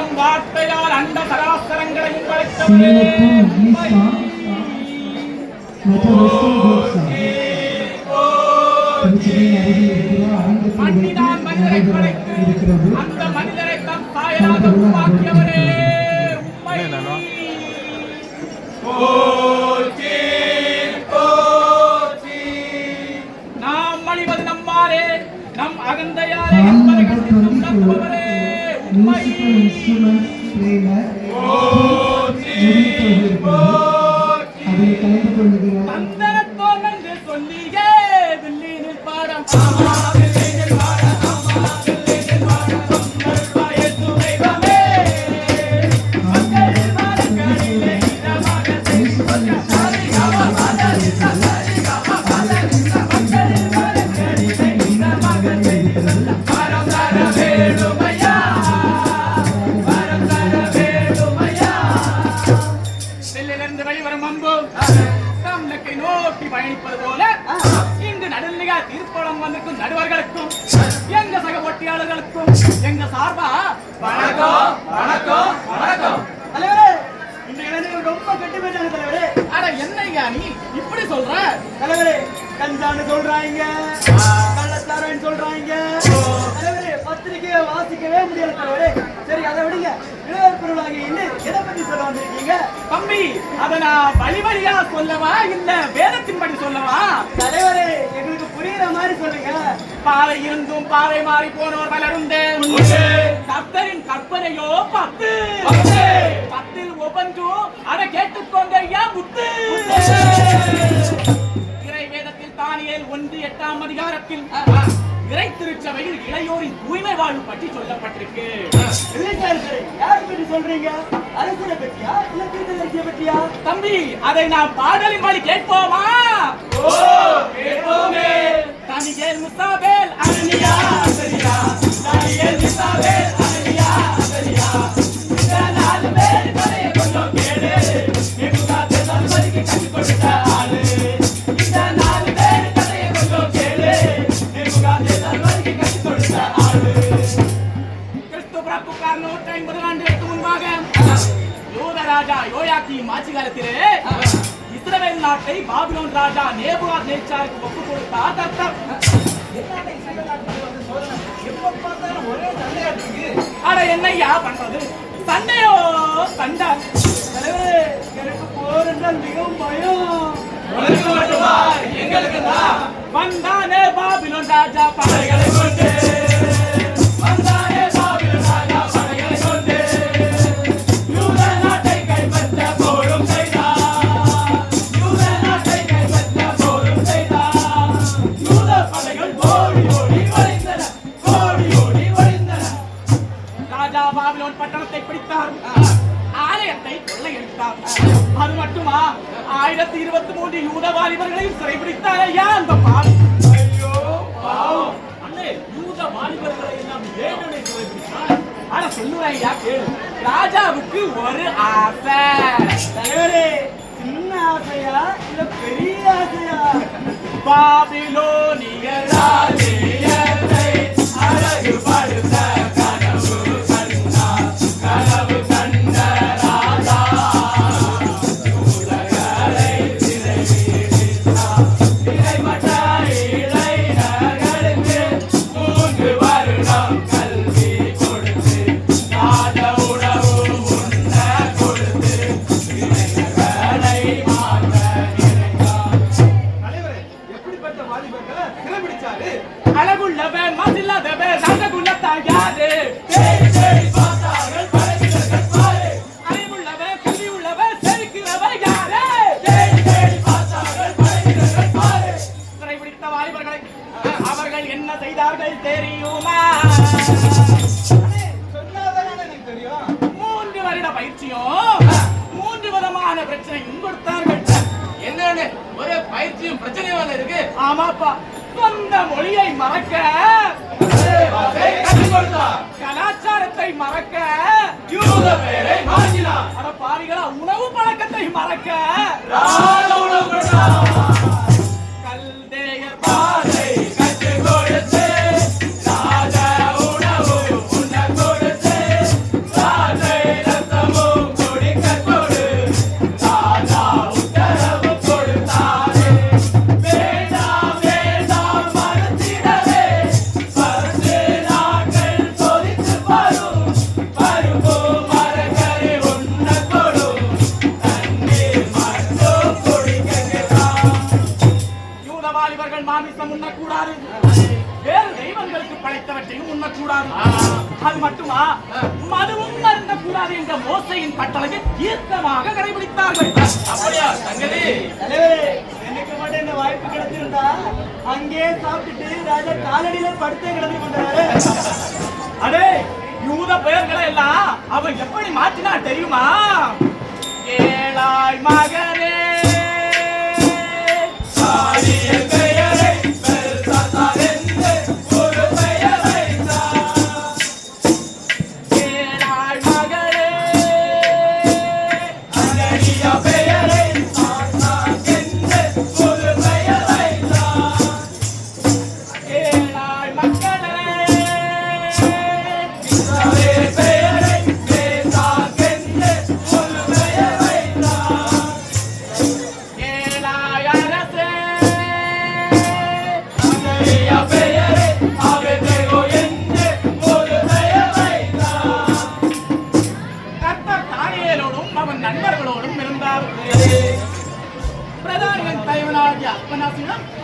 தம் வார்த்தையால் அண்ட சராசரங்களையும் படைத்தவரே. அந்த மனிதரை தம் தாயராக உருவாக்கியவரே. மியூசிக்கல் இன்ஸ்ட்ருமெண்ட்ஸ் பிளேல அதில் கலந்து கொள்கிறார் கஞ்சான்னு சொல்றாங்க. கள்ளச்சாரான்னு சொல்றாங்க. தலைவரே பத்திரிக்கையை வாசிக்கவே முடியல தலைவரே. சரி அதை விடுங்க. இளையர் பொருளாக இன்னும் எதை பத்தி சொல்ல வந்திருக்கீங்க? தம்பி அத நான் வழி வழியா சொல்லவா இல்ல வேதத்தின்படி சொல்லவா? தலைவரே எங்களுக்கு புரியுற மாதிரி சொல்லுங்க. பாறை இருந்தும் பாறை மாறி போனோர் பலருண்டு கர்த்தரின் கற்பனையோ பத்து. பத்தில் ஒவ்வொன்றும் அட கேட்டுக்கொண்ட ஐயா எட்டாம் அதிகாரத்தில் இறை திருச்சபையில் இளையோரின் தூய்மை வாழ்வு பற்றி சொல்லப்பட்டிருக்கு. யாரை பத்தி சொல்றீங்க? அரசியலை பற்றியா? இல்ல பற்றியா? தம்பி அதை நாம் பாடலின் வழி கேட்போமே? யூத ராஜா யோயாக்கி ஆட்சி காலத்திலே இஸ்ரவேல் நாட்டை பாபிலோன் ராஜா நேபுகாத் நேச்சாருக்கு ஒப்பு கொடுத்தா தத்தம் அட என்னய்யா பண்றது? சண்டையோ? சண்டை. எனக்கு போர் என்றால் மிகவும் பயம். வந்தானே பாபிலோன் ராஜா படைகளை கொண்டு ஆயிரத்தி இருபத்தி மூன்று யூத வாலிபர்களையும் சிறைபிடித்தார் ஐயா அந்த பாவி? ஐயோ பாவம். அண்ணே யூத வாலிபர்களை எல்லாம் ஏனனை சிறைபிடித்தார்? ஆனா சொல்லுவேன் ஐயா கேளு. ராஜாவுக்கு ஒரு ஆசை. தலைவரே சின்ன ஆசையா இல்ல பெரிய ஆசையா? பாபிலோனிய மூன்று விதமான பிரச்சனையும் கொடுத்தார்கள் என்னன்னு ஒரே பயிற்சியும் பிரச்சனையும் இருக்கு. ஆமாப்பா. சொந்த மொழியை மறக்க. கலாச்சாரத்தை மறக்க. யூத பேரை மாற்றினார் அட பாவிகளா உணவு பழக்கத்தை மறக்க. மட்டுமா? மதுவும் அருந்த கூடாது என்ற மோசையின் கட்டளையை தீர்க்கமாக கடைபிடித்தார்கள். அப்படியா தலைவரே எனக்கு மட்டும் இந்த வாய்ப்பு கிடைச்சிருந்தா அங்கே சாப்பிட்டுட்டு ராஜா காலடியில படுத்தே கிடந்து கொண்டாரு. அடே யூத பெயர்களை எல்லாம் அவன் எப்படி மாற்றினா தெரியுமா?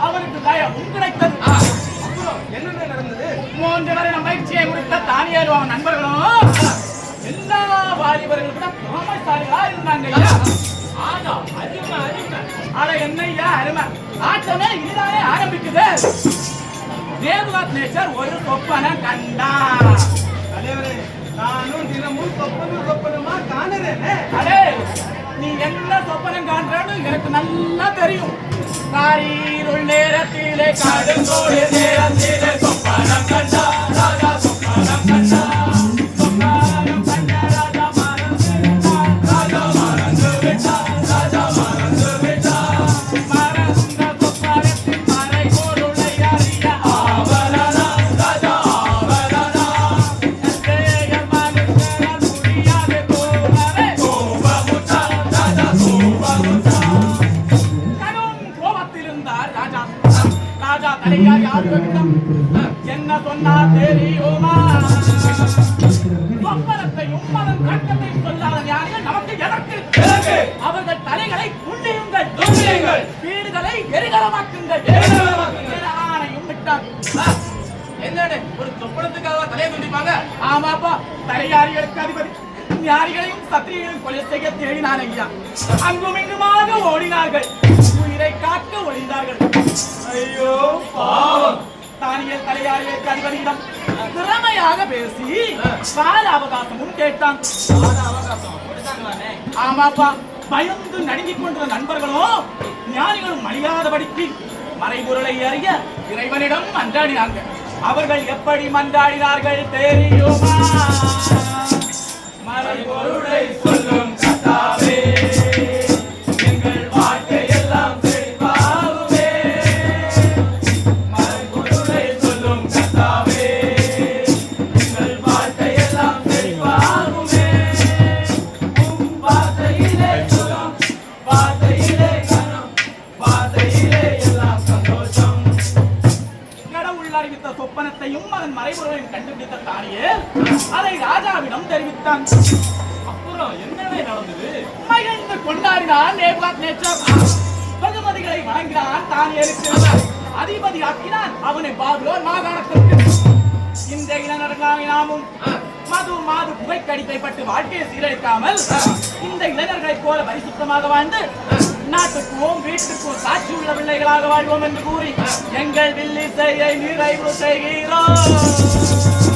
அவருக்கு தயவும் கிடைத்தது. என்னென்ன நடந்தது? மூன்று வருடம் பயிற்சியை முடித்த தானியேலும் அவன் நண்பர்களும் எல்லா வாலிபர்களுக்கும் திறமைசாலிகளா இருந்தாங்க ஐயா. ஆனா அருமை அருமை என்னய்யா அருமை. ஆட்டமே இதுதானே ஆரம்பிக்குது. நேருவாத் நேச்சர் ஒரு சொப்பனை கண்டா. தலைவரே நானும் தினமும் சொப்பனும் சொப்பனுமா காணுறேனே. அடே நீ என்ன சொப்பனம் காண்றான்னு எனக்கு நல்லா தெரியும். காரிருள் நேரத்திலே கடுங்கோடு நேரத்திலே சொப்பனம் கண்டா ராஜா சொப்பனம் இருந்தார் ராஜா. ராஜா தலையார் யாருக்கும் என்ன சொன்னார் தெரியுமா சொல்லாத நமக்கு எதற்கு? எதற்கு? அவர்கள் தலைகளை துண்டியுங்கள். வீடுகளை எரிகலமாக்குங்கள் எரிகலமாக்குங்கள். என ஆணையும் விட்டார். என்னடே ஒரு சொப்பனத்துக்காக தலையை துண்டிப்பாங்க? ஆமாப்பா தலையாரிகளுக்கு அதிபதி. ஞானிகளையும் சத்திரியர்களையும் கொலை செய்ய தேடினார் ஐயா. அங்கும் இங்குமாக ஓடினார்கள். உயிரை காக்க ஒளிந்தார்கள் ஐயோ பாவம். தானியல் தலையாரிகளுக்கு அதிபதியிடம் திறமையாக பேசி கால அவகாசமும் கேட்டான். ஆமாப்பா பயந்து நடுங்கிக் கொண்டிருந்த நண்பர்களும் ஞானிகளும் மணியாதபடிக்கு மறைபொருளை அறிய இறைவனிடம் மன்றாடினாங்க அவர்கள் எப்படி மன்றாடினார்கள் தெரியுமா? மறைபொருளை சொல்லும் கண்டுபிடித்த அதை ராஜாவிடம் தெரிவித்தான். அப்புறம் என்னவே நடந்தது? மகிழ்ந்து கொண்டாடினான் நேபாத் நேச்சர் பகுமதிகளை வழங்கினான் தானியலுக்கு அதிபதி ஆக்கினான் அவனை பாபிலோன் மாகாணத்திற்கு. இந்த இளைஞர்களாக நாமும் மது மாது புகைக்கடிப்பை பட்டு வாழ்க்கையை சீரழிக்காமல் இந்த இளைஞர்களைப் போல பரிசுத்தமாக வாழ்ந்து நாட்டுக்கும் வீட்டுக்கும் சாட்சி உள்ள பிள்ளைகளாக வாழ்வோம் என்று கூறி எங்கள் வில்லிசையை நிறைவு செய்கிறோம்.